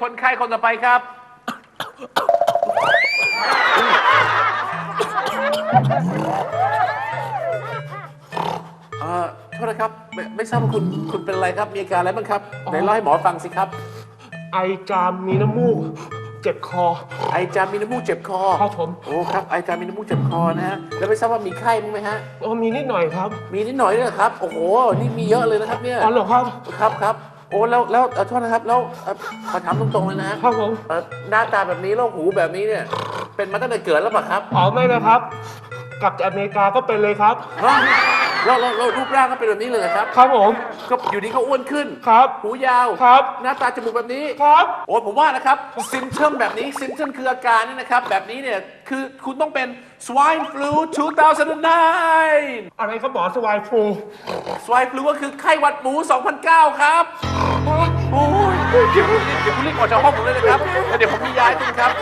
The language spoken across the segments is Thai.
คนไข้คนต่อไปครับ เอ่อโทษนะครับไม่ไม่ทราบว่าคุณคุณเป็นอะไรครับ มีอาการอะไรบ้างครับไหนเล่าให้หมอฟังสิครับ ไอจามมีน้ำมูก เจ็บคอ ไอจามมีน้ำมูกเจ็บคอครับผม โอ้ครับไอจามมีน้ำมูกเจ็บคอนะฮะแล้วไม่ทราบว่ามีไข้มั้ยไหมฮะอ๋อมีนิดหน่อยครับมีนิดหน่อยด้วยเหรอครับ โอ้โหนี่มีเยอะเลยนะครับเนี่ยอ๋อเหรอครับ ครับครับโอ้แล้วแล้วเอ่อโทษนะครับแล้วเอ่อขอถามตรงๆเลยนะฮะครับผม เอ่อหน้าตาแบบนี้โรคหูแบบนี้เนี่ย เป็นมาตั้งแต่เกิดแล้วเปล่ะครับอ๋อไม่นะครับ กลับจากอเมริกาก็เป็นเลยครับฮะ แล้วแล้วแล้วรูปร่างก็เป็นแบบนี้เลยเหรอครับครับผมก็อยู่ดีก็อ้วนขึ้น ครับหูยาว ครับหน้าตาจมูกแบบนี้ ครับ โอ้ผมว่านะครับซิมเ o มแบบนี้ซิมเ o มคืออาการนี่นะครับ แบบนี้เนี่ย คือคุณต้องเป็น swine flu 2009 อะไรครับหมอสวายฟลู swine flu ก็คือไข้หวัดหมู 2009 ครับ โอ้ยเดี๋ยวเดี๋ยวคุณรีบออกจากห้องผมเลยนะครับแล้วเดี๋ยวผมมียาให้คุณครับ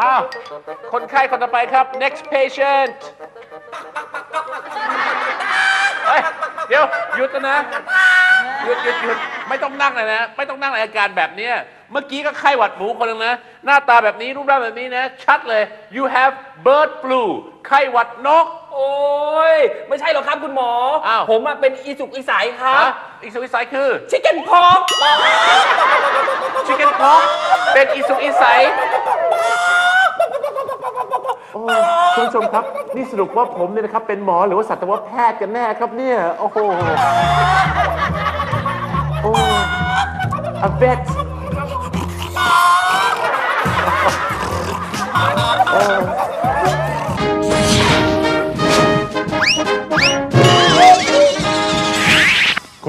อ้าว คนไข้คนต่อไปครับ next patient เฮ้ยเดี๋ยวหยุดนะ หยุดหยุดหยุดไม่ต้องนั่งเลยนะ ไม่ต้องนั่งในอาการแบบเนี้ยเมื่อกี้ก็ไข้หวัดหมูคนหนึงนะ หน้าตาแบบนี้รูปร่างแบบนี้นะ ชัดเลย you have bird flu ไข้หวัดนก โอ้ยไม่ใช่หรอกครับคุณหมอ อ้าว ผมอะเป็นอีสุกอีใสายครัฮะบอีกสุกอีกสายคือ ชิคเก้นพอก chicken pox เป็นอีสุกอีใสโอ้คุณผู้ชมครับ นี่สรุปว่าผมเนี่ยนะครับ เป็นหมอหรือว่าสัตวแพทย์กันแน่ครับเนี่ย โอ้โห โอ้ a vet คุณ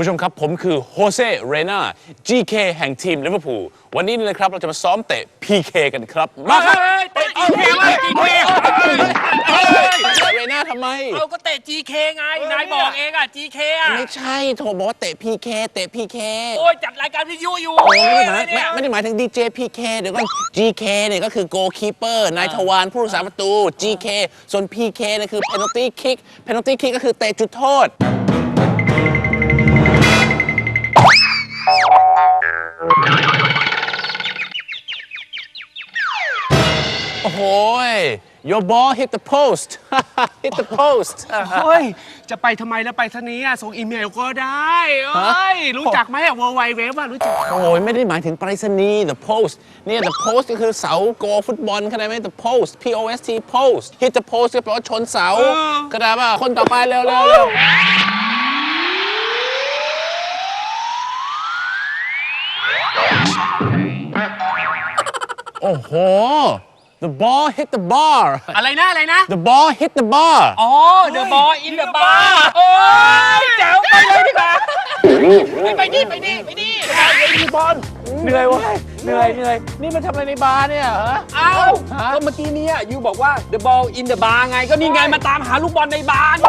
ผู้ชมครับผมคือโฮเซเรนา GK แห่งทีมลิเวอร์พูลวันนี้นะครับเราจะมาซ้อมเตะ PK กันครับ มาครับเตะ GK ว่า GK เรนาทำไมเอาก็เตะ GK ไง นายบอกเองอะ GK อะ ไม่ใช่โถบอกว่าเตะ PK เตะ PK โอ้ยจัดรายการวิทยุอยู่โอ้ยไม่ได้หมายเนี่ยไม่ไม่ได้หมายถึง DJ PK เดี๋ยวก่อน GK เนี่ยก็คือ goalkeeper นายทวารผู้รักษาประตู GK ส่วน PK เนี่ยคือ penalty kick penalty kick ก็คือเตะจุดโทษ โอ้โหย your ball hit the post hit the post เฮ้ย จะไปทำไมแล้วไปทนี้อะส่งอีเมลก็ได้เอ้ย รู้จักไหมอะ World Wide Web อะ รู้จัก โอ้ยไม่ได้หมายถึงไปรษณีย์ the post เนี่ย the post ก็คือเสาโกฟุตบอลเข้าใจไหม the post p o s t post hit the post ก็แปลว่าชนเสาเออก็ได้ป่ะคนต่อไปเร็วเร็วเร็ว โอ้โห the ball hit the bar อะไรนะอะไรนะ the ball hit the bar อ๋อ The Ball in the Bar โอ้ยแจ๋วไปเลยดีกว่า ไปนี่ไปนี่ไปนี่บอลเหนื่อยเว้ย เหนื่อยเหนื่อยนี่มันทำอะไรในบาร์เนี่ยเหรอ เอ้าก็เมื่อกี้เนี่ยยูบอกว่า The Ball in the Bar ไง ก็นี่ไงมาตามหาลูกบอลในบาร์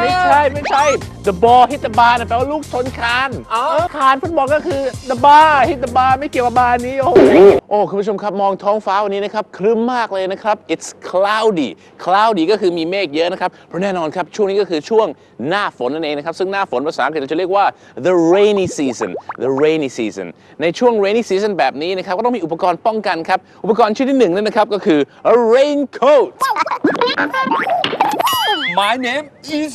ไม่ใช่ไม่ใช่ the ball hit the bar น่ะแปลว่าลูกชนคานอ๋อคานฟุตบอลก็คือ the bar hit the bar ไม่เกี่ยวกับบาร์นี้ โอ้โหโอ้คุณผู้ชมครับมองท้องฟ้าวันนี้นะครับครึ้มมากเลยนะครับ it's cloudy cloudy ก็คือมีเมฆเยอะนะครับเพราะแน่นอนครับช่วงนี้ก็คือช่วงหน้าฝนนั่นเองนะครับซึ่งหน้าฝนภาษาอังกฤษเราจะเรียกว่า the rainy season the rainy season ในช่วง rainy season แบบนี้นะครับก็ต้องมีอุปกรณ์ป้องกันครับ อุปกรณ์ชิ้นที่หนึ่งนั่นนะครับก็คือ a raincoat My name is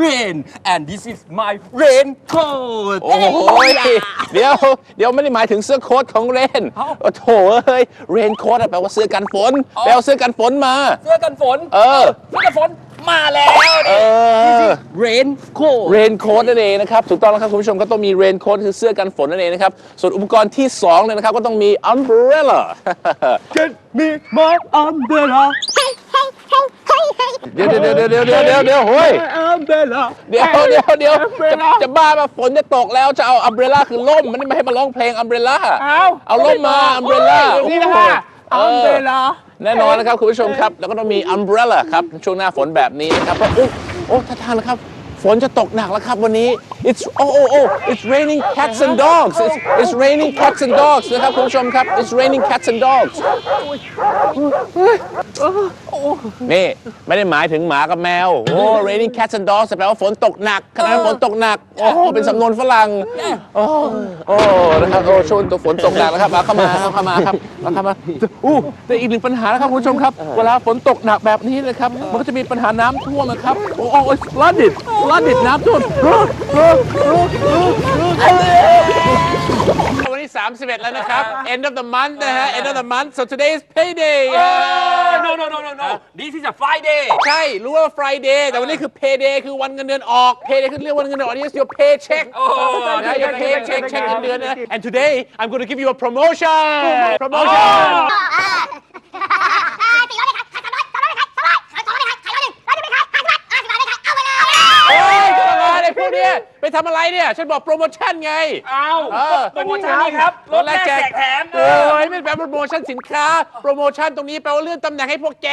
Rain and this is my raincoat โอ้โหเดี๋ยวเดี๋ยวไม่ได้หมายถึงเสื้อโค้ทของเรนเอ้า โอ้โถเอ้ยเรนโค้ทแปลว่าเสื้อกันฝนแปลว่าเสื้อกันฝนมา เสื้อกันฝนเออ เสื้อกันฝนมาแล้วเออ เรนโคเรนโค้ทนั่นเองนะครับถูกต้องแล้วครับคุณผู้ชมก็ต้องมีเรนโค้ทคือเสื้อกันฝนนั่นเองนะครับส่วนอุปกรณ์ที่2เนี่ยนะครับก็ต้องมี umbrella Get me my umbrella เดี๋ยวเดี๋ยวเดี๋ยวเดี๋ยวเดี๋ยวเดี๋ยวเดี๋ยวเฮ้ย umbrella เดี๋ยวเดี๋ยวเดี๋ยวจะจะบ้ามาฝนจะตกแล้วจะเอา umbrella คือล่มมันไม่ให้มาร้องเพลง umbrella เอาเอาล่มมา umbrella โอ้ยนี่นะฮะเออ umbrella แน่นอนนะครับคุณผู้ชมครับ แล้วก็ต้องมี umbrella ครับช่วงหน้าฝนแบบนี้นะครับเพราะ โอ้ท่าทางนครับ ฝฝนจะตกหนักแล้วครับวันนี้ it's oh oh oh it's raining cats and dogs it's, it's raining cats and dogs นะครับคุณผู้ชมครับ it's raining cats and dogs นี่ ไม่ได้หมายถึงหมากับแมว โอ้ raining cats and dogs แปลว่าฝนตกหนักขณะนั้นฝนตกหนัก โอ้โหเป็นสำนวนฝรั่ง โอ้โอ้นะครับ โอ้ช่วงตัวฝนตกหนักนะครับมาเข้ามาเข้ามาครับมาเข้ามาอู้แต่อีกหนึ่งปัญหานะครับคุณผู้ชมครับ เวลาฝนตกหนักแบบนี้นะครับ มันก็จะมีปัญหาน้ำท่วมนะครับ โอ้โอ้ it's flooded flooded น้ำท่วมวันที่31 แล้วนะครับ end of the month นะฮะ end of the month so today is payday no no no no no this is a Friday ใช่ รู้ว่า Friday แต่วันนี้คือ payday คือวันเงินเดือนออก payday คือเรียกวันเงินเดือนออกนี่ is your paycheck โอ้นะ your paycheck เช็คเงินเดือนนะ and today I'm going to give you a promotion promotion เฮ้ยทำอะไรไอ้พวก เนี้ยไปทำอะไรเนี่ย ฉันบอกโปรโมชั่นไงเอาเออ โปรโมชั่นนี้ครับลดแรกแจกแถมโอ้ยไม่แปลโปรโมชั่นสินค้า โปรโมชั่นตรงนี้แปลว่าเลื่อนตำแหน่งให้พวกแก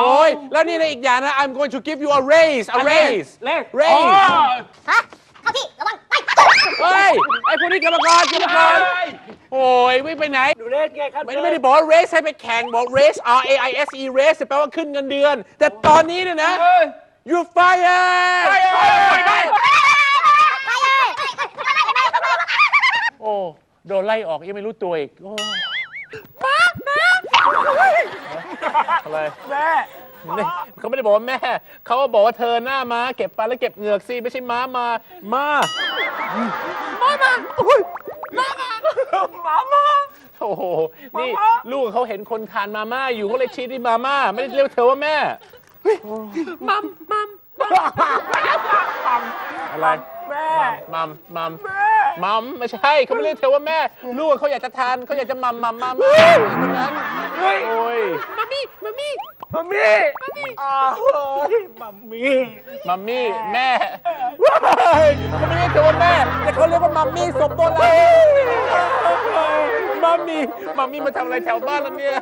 โอ้ย แล้วนี่นะอีกอย่างนะ I'm going to give you a raise a raise เลข raise ฮะเข้าที่ระวังไปเฮ้ย ไอ้พวกนี้กรรมกรกรรมกรโอ้ยไม่ไปไหน ดูเลขไงครับ ไม่ได้ไม่ได้บอกว่า raise ให้ไปแข่งบอก raise R A I S E raise แปลว่าขึ้นเงินเดือน แต่ตอนนี้เนี่ยนะ you fired โอ้โดนไล่ออกยังไม่รู้ตัวอีกโอ้อะไรแม่นี่เขาไม่ได้บอกว่าแม่ เขาก็บอกว่าเธอหน้าม้าเก็บปลาแล้วเก็บเหงือกสิไม่ใช่ม้ามามามามาอุ้ยมามามามาโอ้โหนี่มาม่าลูกเขาเห็นคนทานมาม่าอยู่ก็เลยชี้ที่มาม่าไม่ได้เรียกเธอว่าแม่มัมมัมอะไรแม่มัมมัมมั มไม่ใช่เขาไม่เรียกเธอว่าแม่ ลูกเขาอยากจะทานเขาอยากจะมัมมัมมัมตรงนั้นเฮ้ยโอ้ยมัมมี่มัมมี่มัมมี่มัมมี่อ้าวเฮ้ยมัมมี่มัมมี่แม่เฮ้ยเขาไม่เรียกเธอว่าแม่แต่เขาเรียกว่ามัมมี่สมบูรณ์แล้วมัมมี่มัมมี่มาทำอะไรแถวบ้านแล้วเนี่ย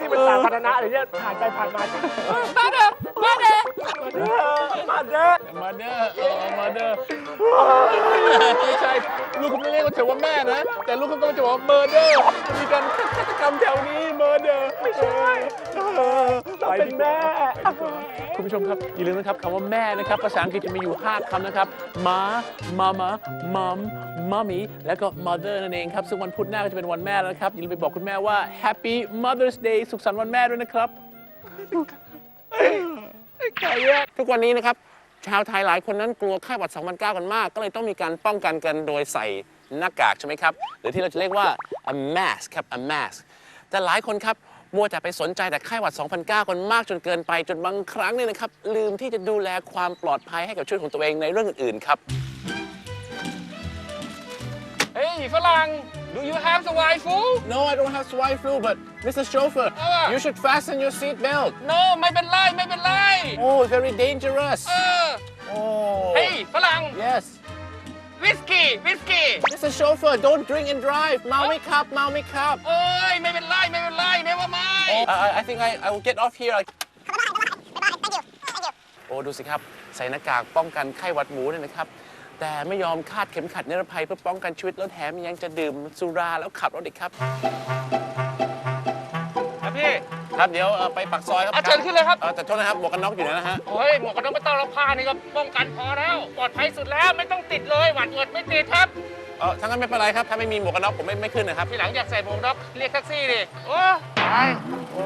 นี่มันสาธารณะหรือเนี่ยผ่านไปผ่านมามาเด้อมาเด้อ มาเด้อมาเด้อมาเด้อไม่ใช่ลูกเขาไม่เรียกว่าเธอว่าแม่นะ แต่ลูกเขาก็จะบอกว่าเมอร์เดอร์มีการฆาตกรรมแถวนี้เมอร์เดอร์ไม่ใช่เราเป็นแม่คุณผู้ชมครับอย่าลืมนะครับคำว่าแม่นะครับภาษาอังกฤษจะมีอยู่ 5คำนะครับมามามามัมมัมมี่แล้วก็ mother นั่นเองครับซึ่งวันพุธหน้าก็จะเป็นวันแม่แล้วนะครับอย่าลืมไปบอกคุณแม่ว่า Happy Mother's Day สุขสันต์วันแม่ด้วยนะครับ ทุกวันนี้นะครับ ชาวไทยหลายคนนั้นกลัวไข้หวัด 2009 กันมาก ก็เลยต้องมีการป้องกันกันโดยใส่หน้ากากใช่ไหมครับ หรือที่เราจะเรียกว่า a mask ครับ a mask แต่หลายคนครับมัวแต่ไปสนใจแต่ไข้หวัด 2009 กันมากจนเกินไป จนบางครั้งเนี่ยนะครับ ลืมที่จะดูแลความปลอดภัยให้กับชีวิตของตัวเองในเรื่องอื่นๆครับ เฮ้ยฝรั่ง do you have swine flu No I don't have swine flu but Mr. Chauffeur Ah. you should fasten your seat belt no ไม่เป็นไรไม่เป็นไร Oh very dangerous เออ Oh เฮ้ยฝรั่ง yes วิสกี้วิสกี้ Mr. Chauffeur don't drink and drive เมาไม่ขับเมาไม่ขับ เอ้ยไม่เป็นไรไม่เป็นไรเนว่าไม่ I, I think I, I will get off here โอ้ดูสิครับ ใส่หน้ากากป้องกันไข้หวัดหมูเนี่ยนะครับ แต่ไม่ยอมคาดเข็มขัดนิรภัยเพื่อป้องกันชีวิตแล้วแถมยังจะดื่มสุราแล้วขับรถอีกครับครับพี่ครับเดี๋ยวเอ่อไปปักซอยครับอะเชิญขึ้นเลยครับ เอ่อแต่โทษนะครับหมวกกันน็อกอยู่ไหนนะฮะ โอ้ยหมวกกันน็อกไม่ต้องเราผ้านี่ก็ป้องกันพอแล้ว ปลอดภัยสุดแล้วไม่ต้องติดเลยหวัดเอิดไม่ติดครับ เออถ้างั้นไม่เป็นไรครับ ถ้าไม่มีหมวกกันน็อกผมไม่ไม่ขึ้นนะครับ ทีหลังอยากใส่หมวกกันน็อกเรียกแท็กซี่ดิโอ้ตายโอ้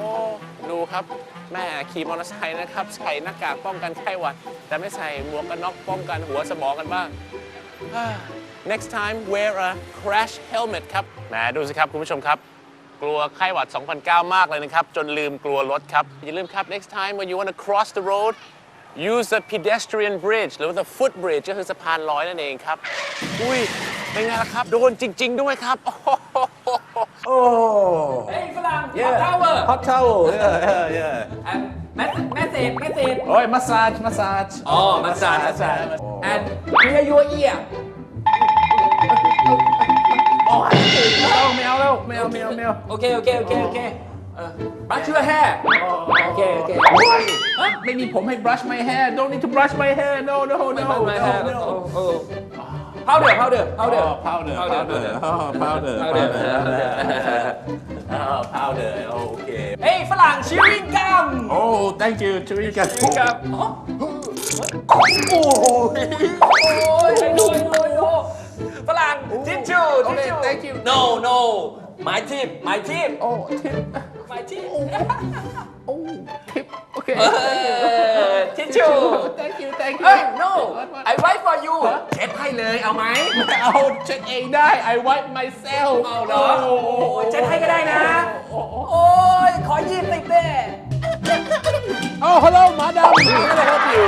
ดูครับ แม่ขี่มอเตอร์ไซค์นะครับ ใส่หน้ากากป้องกันไข้หวัด แต่ไม่ใส่หมวกกันน็อกป้องกันหัวสมองกันบ้าง Next time wear a crash helmet ครับแหมดูสิครับคุณผู้ชมครับ กลัวไข้หวัด 2009 มากเลยนะครับ จนลืมกลัวรถครับ อย่าลืมครับ next time when you want to cross the road use the pedestrian bridge หรือว่า the footbridge ก็คือสะพานลอยนั่นเองครับ อุ้ย เป็นไงล่ะครับ โดนจริง ๆ ด้วยครับ โอ้โหเฮ้ยฝรั่ง Yeah. ทาวเวอร์ hot towel yeah yeah yeah แมสแมสเซจแมสเซจโอ้ย massage massage อ๋อมาสาดมาสาด and clear your ear ไม่เอาแล้วไม่เอาไม่เอาไม่เอาโอเคโอเคโอเคโอเคเออ brush your hair โอเคโอเคเฮ้ไม่มีผมให้ brush my hair don't need to brush my hair no no no ไม่ no ฮะ no เออเผาเดือดเผาเดือดเผาเดือด powder powder powder oh powder powder oh powder โอเคเฮ้ยฝรั่งชิวิงกัม oh thank you ช่วยกัน กับโอ้โหโอ้ยโอ้ยโอ้ยโอ้ยฝรั่งทิชชู่ทิช Okay, ชู่ thank you. no no หมายทิพย์หมายทิพย์โอ้ทิปหมายทิพย์ โอ้ทิปโอเคเออทิชชู่ thank you thank you เอ้ย no What, what? I write for you เช็ดให้เลยเอาไหมไม่เอาเช็ดเองได้ I wipe myself เอาเหรอโอ้ยเช็ดให้ก็ได้นะโอ้ย ขอยี่สิบเด้ Oh hello madam how can I help you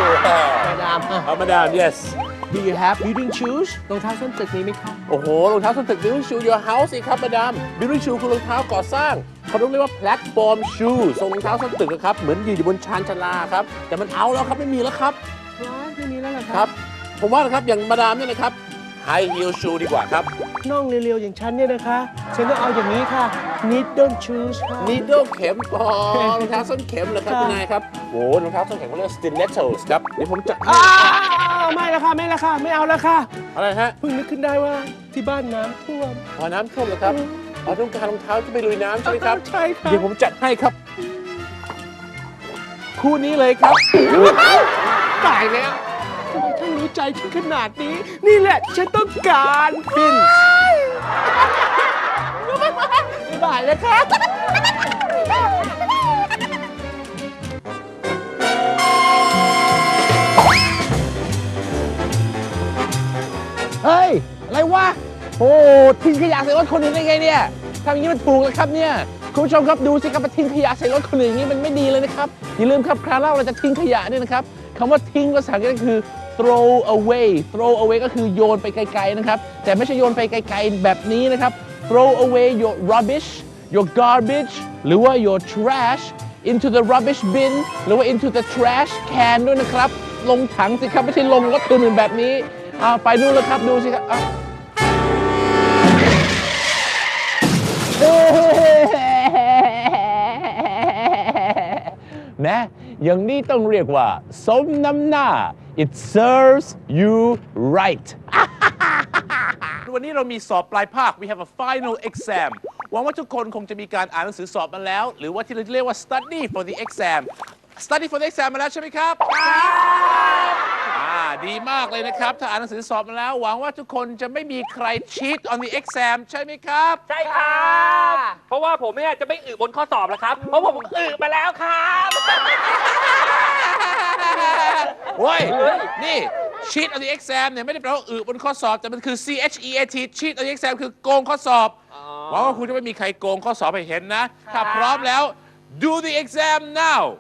มาดาม oh madam yes Do you have building shoes รองเท้าส้นตึกมีไหมครับ โอ้โห รองเท้าส้นตึก building shoe your house สิครับมาดาม building shoe คือรองเท้าก่อสร้างเขาต้องเรียกว่า platform shoe ทรงรองเท้าส้นตึกนะครับ เหมือนยืนอยู่บนชานชาลาครับ แต่มันเอาแล้วครับ ไม่มีแล้วครับว้ายไม่มีแล้วเหรอคครัรับบผมว่านะครับ อย่างมาดามเนี่ยนะครับ high heel shoe ดีกว่าครับ น่องเร็วๆอย่างฉันเนี่ยนะคะ ฉันต้องเอาอย่างนี้ค่ะ needle shoes ค่ะ needle เข็มอ๋อรองเท้าส้นเข็มเหรอครับคุณนายครับโอ้รองเท้าส้นเข็มเขาเรียก stilettos ครับเดี๋ยวผมจะอ้าวไม่ละค่ะไม่ละค่ะไม่เอาละค่ะอะไรฮะเพิ่งนึกขึ้นได้ว่าที่บ้านน้ำท่วมอ๋อน้ำท่วมเหรอครับอ๋อต้องการรองเท้าที่ไปลุยน้ำใช่ไหมครับ ใช่ค่ะ เดี๋ยวผมจัดให้ครับ คู่นี้เลยครับ ตายแล้วทำไมท่านรู้ ใจฉันขนาดนี้ นี่แหละฉันต้องการฟินบ๊ายบายเลยครับเฮ้ย อะไรวะโอ้ทิ้งขยะใส่รถคนอื่นได้ไงเนี่ยทำอย่างนี้มันถูกแล้วครับเนี่ยคุณผู้ชมครับดูสิครับมาทิ้งขยะใส่รถคนอื่นอย่างนี้มันไม่ดีเลยนะครับอย่าลืมครับคราวหน้าเราจะทิ้งขยะเนี่ยนะครับคำว่าทิ้งภาษาอังกฤษก็คือ throw away throw away ก็คือโยนไปไกลๆนะครับ แต่ไม่ใช่โยนไปไกลๆแบบนี้นะครับ throw away your rubbish your garbage หรือว่า your trash into the rubbish bin หรือว่า into the trash can ด้วยนะครับ ลงถังสิครับ ไม่ใช่ลงรถคนอื่นแบบนี้อาไปนู่นแล้วครับ ดูสิครับนะอย่างนี้ต้องเรียกว่า สมน้ำหน้า it serves you right วันนี้เรามีสอบปลายภาค we have a final exam หวังว่าทุกคนคงจะมีการอ่านหนังสือสอบมาแล้ว หรือว่าที่เราเรียกว่า study for the exam study for the exam มาแล้วใช่ไหมครับครับอ่าดีมากเลยนะครับ ถ้าอ่านหนังสือสอบมาแล้ว หวังว่าทุกคนจะไม่มีใคร cheat on the exam ใช่ไหมครับ ใช่ครับ เพราะว่าผมเนี่ยจะไม่อึบนข้อสอบแล้วครับ เพราะผมอึมาแล้วครับ เว้ย นี่ cheat on the exam เนี่ยไม่ได้แปลว่าอึบนข้อสอบ แต่มันคือ C H E A T cheat on the exam คือโกงข้อสอบหวังว่าคุณจะไม่มีใครโกงข้อสอบให้เห็นนะ ถ้าพร้อมแล้ว do the exam now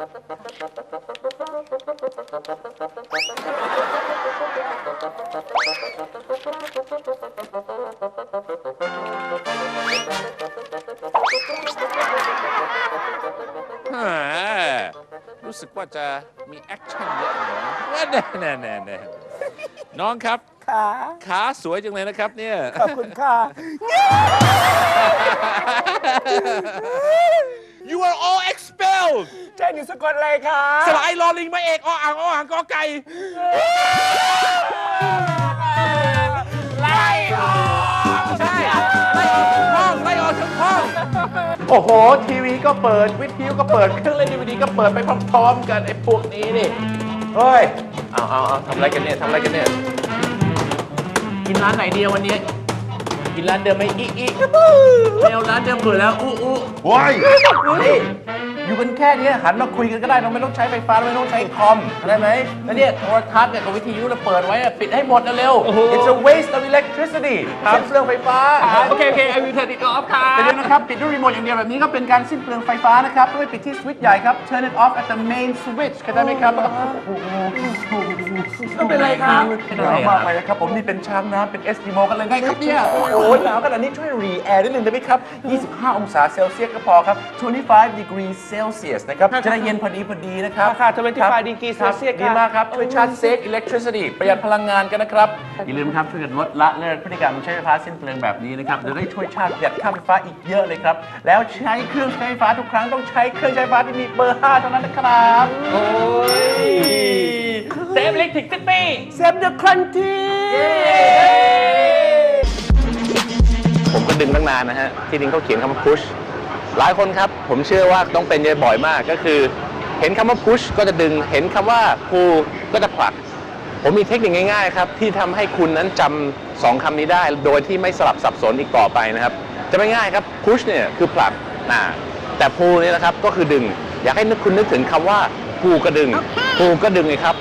แหมรู้สึกว่าจะมีแอคชั่นเยอะหน่อยนะแน่แน่แน่แน่น้องครับขาขาสวยจังเลยนะครับเนี่ย ขอบคุณค่ะ ใช่หนูสะกดอะไรคะสลายลอลิงมาเอกออ่างออ่างกอไก่ไล่ออกใช่ไล่ออกทั้งห้องไล่ออกทั้งห้องโอ้โห ทีวีก็เปิด วิทยุก็เปิด เครื่องเล่นดีวดีก็เปิดไปพร้อมๆกันไอ้พวกนี้นี่เฮ้ย เอาเอาเอาทำอะไรกันเนี่ยทำอะไรกันเนี่ย กินร้านไหนดีอะวันนี้ กินร้านเดิมไหมอีอีไม่เอาร้านเดิมเปิดแล้วอู้อู้ว้ายนี่อยู่กันแค่เนี้ยหันมาคุยกันก็ได้เราไม่ต้องใช้ไฟฟ้าเราไม่ต้องใช้คอมเข้าใจไหมแล้วเนี่ยโทรทัศน์เนี่ยกับวิทยุเราเปิดไว้อะปิดให้หมดเร็วๆ It's a waste of electricity สิ้นเปลืองไฟฟ้าโอเคโอเค I will turn it off ครัแต่บเดี๋ยวนะครับปิดด้วยรีโมทอย่างเดียวแบบนี้ก็เป็นการสิ้นเปลืองไฟฟ้านะครับต้องไปปิดที่สวิตช์ใหญ่ครับ turn it off at the main switch เข้าใจไหมครับต้องเป็นไรครับหนาวมากเลยนะครับผมนี่เป็นช้างน้ำเป็นเอสกิโมกันเลยไงครับเนี่ยโอ้โหหนาวขนาดนี้ช่วยรีแอร์นิดนึงได้ไหมครับ 25 องศาเซลเซียสก็พอครับ 25 degrees Celsius นะครับ จะได้เย็นพอดีพอดีนะครับค่ะ25 degree ครับ Celsius ดีมากครับ ช่วยชาร์จเซฟอิเล็กทริซิตี้ประหยัดพลังงานกันนะครับ อย่าลืมครับช่วยกันลดละเลิกพฤติกรรมใช้ไฟฟ้าสิ้นเปลืองแบบนี้นะครับ จะได้ช่วยชาติประหยัดค่าไฟฟ้าอีกเยอะเลยครับ แล้วใช้เครื่องใช้ไฟฟ้าทุกครั้งต้องใช้เครื่องใช้ไฟฟ้าที่มีเบอร์ 5 เท่านั้นนะครับโอ้ยเซฟอิเล็กทริกซิตี้เซฟเดอะครันทีผ ดึงตั้งนานนะฮะที่ดิงเขาเขียนคำว่า push หลายคนครับ ผมเชื่อว่าต้องเป็นเยอะบ่อยมากก็คือ เห็นคำว่า push ก็จะดึง เห็นคำว่า pull ก็จะผลัก ผมมีเทคนิคง่ายๆครับ ที่ทำให้คุณนั้นจำสองคำนี้ได้ โดยที่ไม่สลับสับสนอีกต่อไปนะครับ จะไม่ง่ายครับ push เนี่ยคือผลักนะแต่ pull เนี่ยนะครับก็คือดึง อยากให้นึกคุณนึกถึงคำว่า pull ก็ดึง pull ก็ดึงไงครับ